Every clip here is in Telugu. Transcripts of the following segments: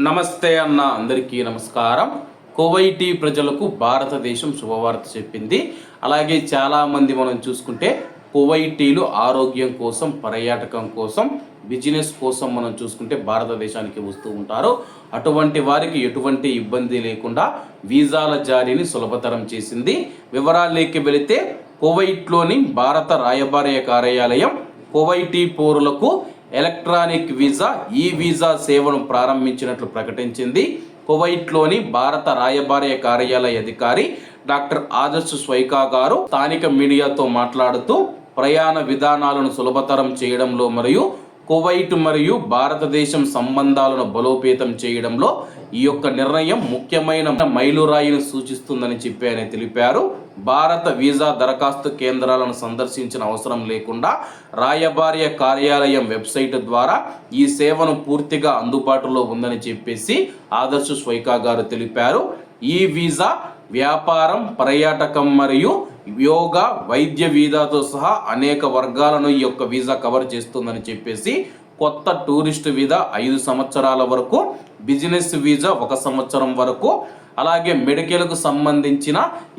నమస్తే అన్న అందరికీ నమస్కారం. కువైటీ ప్రజలకు భారతదేశం శుభవార్త చెప్పింది. అలాగే చాలామంది మనం చూసుకుంటే కువైటీలు ఆరోగ్యం కోసం పర్యాటకం కోసం బిజినెస్ కోసం మనం చూసుకుంటే భారతదేశానికి వస్తూ ఉంటారు. అటువంటి వారికి ఎటువంటి ఇబ్బంది లేకుండా వీసాల జారీని సులభతరం చేసింది. వివరాల్లోకి వెళితే కువైట్లోని భారత రాయబార కార్యాలయం కువైటీ పౌరులకు ఎలక్ట్రానిక్ వీసా ఈ వీసా సేవను ప్రారంభించినట్లు ప్రకటించింది. కువైట్లోని భారత రాయబార్య కార్యాలయ అధికారి డాక్టర్ ఆదర్శ్ స్వైకా గారు స్థానిక మీడియాతో మాట్లాడుతూ ప్రయాణ విధానాలను సులభతరం చేయడంలో మరియు కువైట్ మరియు భారతదేశం సంబంధాలను బలోపేతం చేయడంలో ఈ యొక్క నిర్ణయం ముఖ్యమైన మైలురాయిని సూచిస్తుందని చెప్పి ఆయన తెలిపారు. భారత వీసా దరఖాస్తు కేంద్రాలను సందర్శించిన అవసరం లేకుండా రాయబార్య కార్యాలయం వెబ్సైట్ ద్వారా ఈ సేవను పూర్తిగా అందుబాటులో ఉందని చెప్పేసి ఆదర్శ స్వైకా గారు తెలిపారు. ఈ వీసా వ్యాపారం పర్యాటకం మరియు యోగా వైద్య వీసాతో సహా అనేక వర్గాలను ఈ యొక్క వీసా కవర్ చేస్తుందని చెప్పేసి కొత్త టూరిస్ట్ వీసా ఐదు సంవత్సరాల వరకు బిజినెస్ వీసా ఒక సంవత్సరం వరకు అలాగే మెడికల్కు సంబంధించిన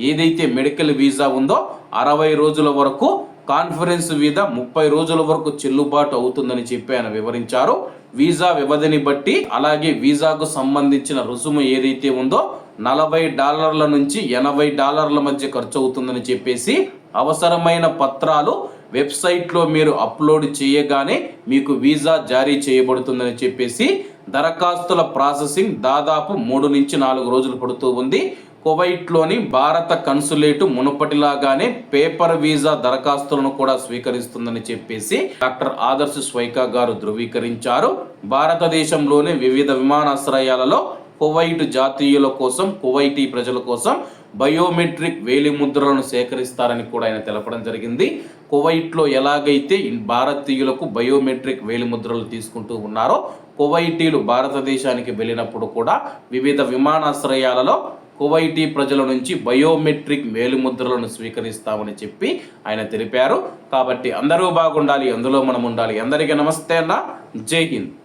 ఏదైతే మెడికల్ వీసా ఉందో అరవై రోజుల వరకు కాన్ఫరెన్స్ వీసా ముప్పై రోజుల వరకు చెల్లుబాటు అవుతుందని చెప్పి ఆయన వివరించారు. వీసా వ్యవధిని బట్టి అలాగే వీసాకు సంబంధించిన రుసుము ఏదైతే ఉందో నలభై డాలర్ల నుంచి ఎనభై డాలర్ల మధ్య ఖర్చు అవుతుందని చెప్పేసి అవసరమైన పత్రాలు వెబ్సైట్లో మీరు అప్లోడ్ చేయగానే మీకు వీసా జారీ చేయబడుతుందని చెప్పేసి దరఖాస్తుల ప్రాసెసింగ్ దాదాపు మూడు నుంచి నాలుగు రోజులు పడుతూ ఉంది. కువైట్లోని భారత కన్సులేటు మునుపటిలాగానే పేపర్ వీసా దరఖాస్తులను కూడా స్వీకరిస్తుందని చెప్పేసి డాక్టర్ ఆదర్శ్ స్వైకా గారు ధృవీకరించారు. భారతదేశంలోని వివిధ విమానాశ్రయాలలో కువైట్ జాతీయుల కోసం కువైటీ ప్రజల కోసం బయోమెట్రిక్ వేలిముద్రలను సేకరిస్తారని కూడా ఆయన తెలపడం జరిగింది. కువైట్లో ఎలాగైతే భారతీయులకు బయోమెట్రిక్ వేలిముద్రలు తీసుకుంటూ ఉన్నారో కువైటీలు భారతదేశానికి వెళ్ళినప్పుడు కూడా వివిధ విమానాశ్రయాలలో కువైటీ ప్రజల నుంచి బయోమెట్రిక్ వేలిముద్రలను స్వీకరిస్తామని చెప్పి ఆయన తెలిపారు. కాబట్టి అందరూ బాగుండాలి అందులో మనం ఉండాలి. అందరికీ నమస్తే అన్న. జై హింద్.